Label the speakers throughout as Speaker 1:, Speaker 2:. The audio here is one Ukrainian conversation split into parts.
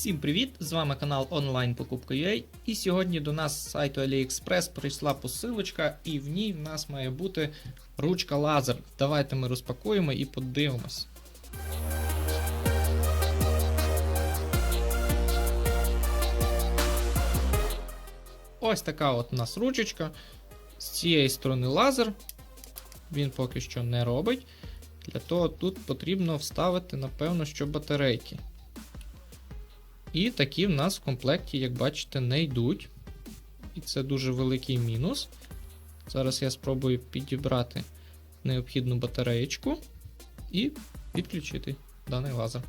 Speaker 1: Всім привіт! З вами канал онлайн покупка.ua і сьогодні до нас з сайту AliExpress прийшла посилочка, і в ній в нас має бути ручка лазер. Давайте ми розпакуємо і подивимось. Ось така от у нас ручечка. З цієї сторони лазер. Він поки що не робить. Для того тут потрібно вставити, напевно, що батарейки. І такі в нас в комплекті, як бачите, не йдуть. І це дуже великий мінус. Зараз я спробую підібрати необхідну батареєчку і підключити даний лазер.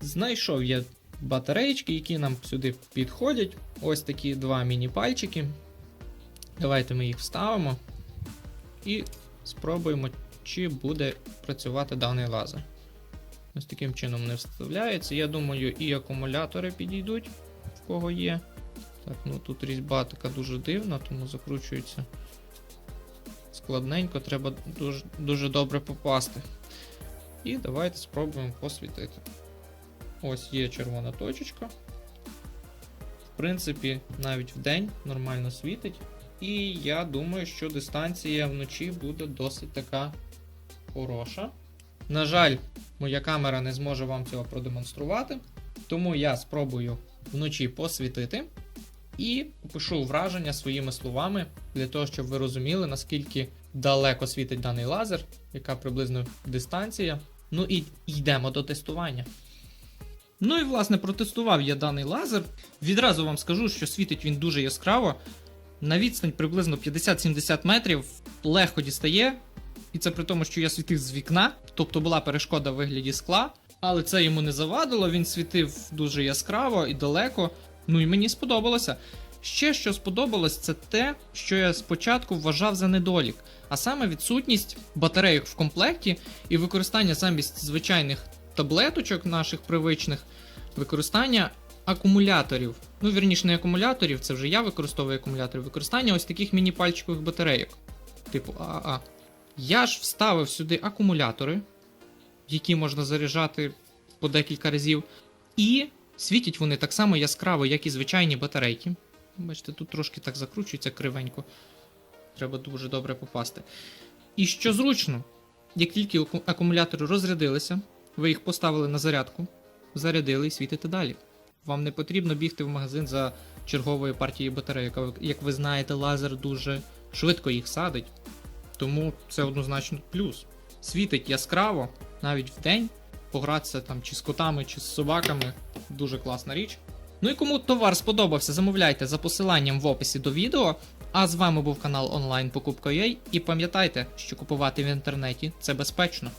Speaker 1: Знайшов я батареєчки, які нам сюди підходять. Ось такі два міні-пальчики. Давайте ми їх вставимо і спробуємо, чи буде працювати даний лазер. Ось таким чином не вставляється. Я думаю, і акумулятори підійдуть, в кого є. Так, ну тут різьба така дуже дивна, тому закручується складненько, треба дуже, дуже добре попасти. І давайте спробуємо посвітити. Ось є червона точечка. В принципі, навіть в день нормально світить. І я думаю, що дистанція вночі буде досить така хороша. На жаль, моя камера не зможе вам цього продемонструвати, тому я спробую вночі посвітити і опишу враження своїми словами для того, щоб ви розуміли, наскільки далеко світить даний лазер, яка приблизно дистанція. Ну і йдемо до тестування. Ну і власне протестував я даний лазер. Відразу вам скажу, що світить він дуже яскраво. На відстань приблизно 50-70 метрів легко дістає. І це при тому, що я світив з вікна, тобто була перешкода в вигляді скла, але це йому не завадило, він світив дуже яскраво і далеко. Ну і мені сподобалося. Ще що сподобалось, це те, що я спочатку вважав за недолік, а саме відсутність батарейок в комплекті і використання замість звичайних таблеточок наших привичних, використання акумуляторів. Ну, вірніше, не акумуляторів, це вже я використовую акумулятори, використання ось таких міні-пальчикових батарейок. Типу ААА. Я ж вставив сюди акумулятори, які можна заряджати по декілька разів. І світять вони так само яскраво, як і звичайні батарейки. Бачите, тут трошки так закручується кривенько. Треба дуже добре попасти. І що зручно, як тільки акумулятори розрядилися, ви їх поставили на зарядку, зарядили і світите далі. Вам не потрібно бігти в магазин за черговою партією батарейок. А Як ви знаєте, лазер дуже швидко їх садить. Тому це однозначно плюс. Світить яскраво, навіть в день. Погратися там чи з котами, чи з собаками. Дуже класна річ. Ну і кому товар сподобався, замовляйте за посиланням в описі до відео. А з вами був канал онлайн Покупка.ua і пам'ятайте, що купувати в інтернеті це безпечно.